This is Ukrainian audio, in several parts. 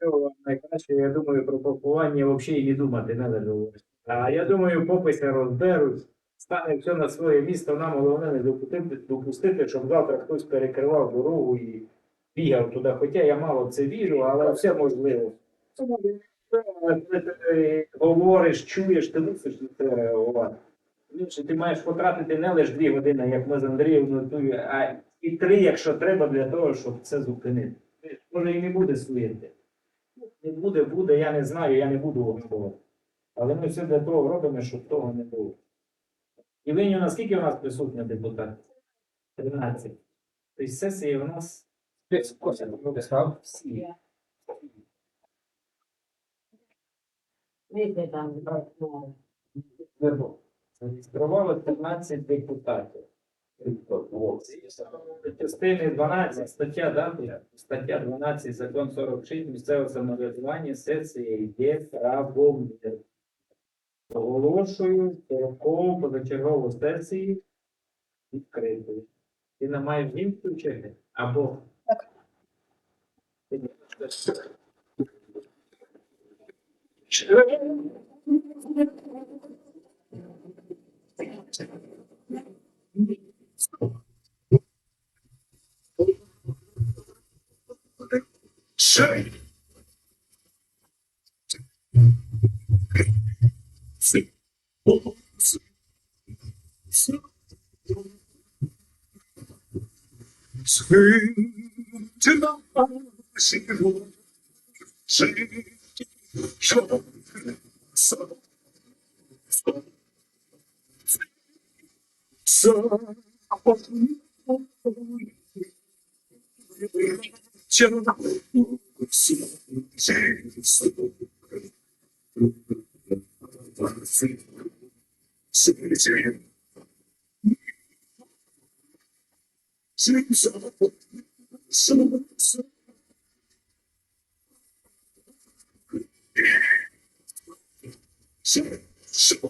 цього найкраще, я думаю, про пакування взагалі і не думати не. А я думаю, пописи розберуть, стане все на своє місце. Нам головне не допустити, допустити, щоб завтра хтось перекривав дорогу і бігав туди. Хоча я мало це вірю, але все можливо. Коли ти говориш, чуєш, ти мусиш це реагувати. Ти маєш потратити не лише дві години, як ми з Андрієм нотуємо, а і три, якщо треба, для того, щоб це зупинити. Може і не буде суєти. Не буде, буде, я не знаю, я не буду говорити. Але ми все для того робимо, щоб того не було. І ви наскільки у нас присутня депутатів? 13. Тобто сесії у нас всі. Видите там, ну, Зареєструвало 13 депутатів. Частини 12, стаття, да, стаття 12, закон 46, місцеве самоврядування, сесія йде правомір. Оголошую 40 позачергову сесії відкритою. Ти не маєш він включити? Або sing sing show so So, so,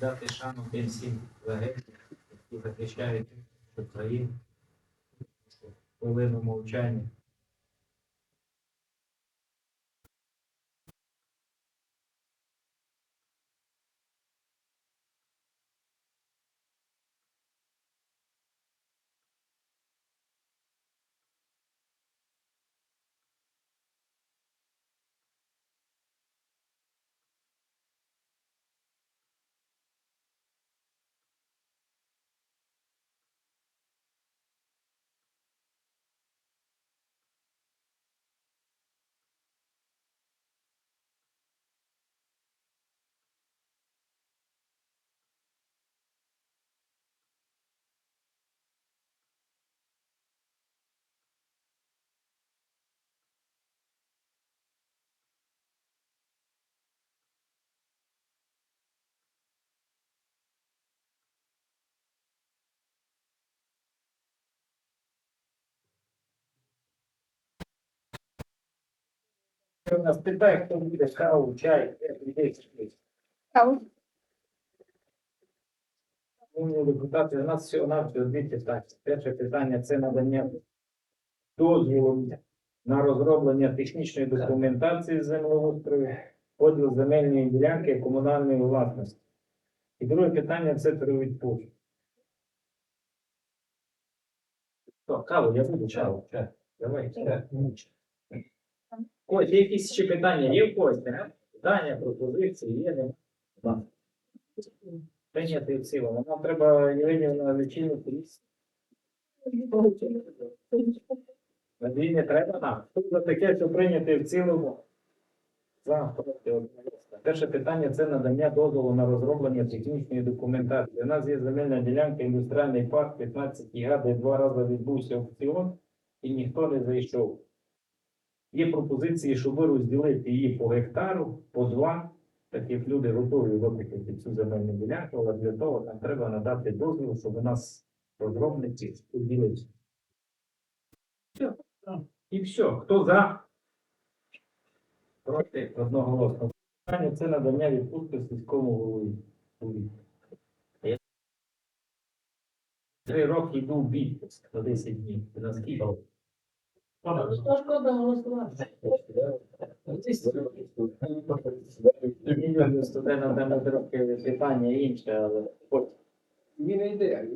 дати шану тим всім легендам, які захищають Україну. Хвилину мовчання. У нас питає, хто буде каву, чай, Шановні депутати, у нас всього навсього дві питання. Перше питання це надання дозволу на розроблення технічної документації землеустрою, поділ земельної ділянки комунальної власності. І друге питання це відпустку. О, каву, я буду чаву. чай. Давай, чай. Ось, є якісь ще питання, є в когось, не? Питання, пропозиції, є, нема? Прийняти в цілому. Нам треба Євгенівна лічильну комісію. Надії треба нам. Хто за таке, що прийняти в цілому? За, проти. Перше питання це надання дозволу на розроблення технічної документації. У нас є земельна ділянка, індустріальний парк, 15 га, де два рази відбувся аукціон і ніхто не зайшов. Є пропозиції, щоб розділити її по гектару, по два. Так як люди готові викупити цю земельну ділянку, але для того нам треба надати дозвіл, щоб у нас розробники поділилися. Все. І все. Хто за? Проти одноголосно. Це надання відпустки сільському голові. Три роки йду відпуск на 10 днів. Наскільки? Ну, то шкода голосувати. Мені люди студентам трохи питання інше, але потім. Він не йде,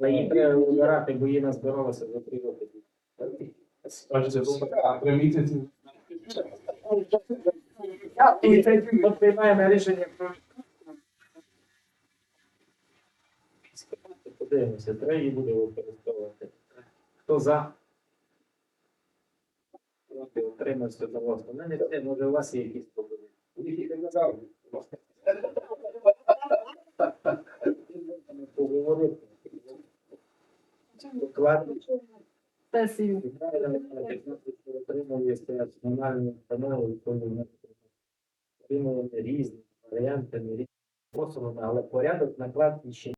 Але її треба вибирати, бо її назбиралося за три роки. А, три місяці. Ми приймаємо рішення про Подивимося, треба її буде використовувати. Хто за? отримався на вас. У мене все, може у вас є якісь проблеми. Їх їх не дав. Поговорити. Докладно. Сесію. Отримується національні канали, тому отримали різні варіанти, різні способами, але порядок накладний ще.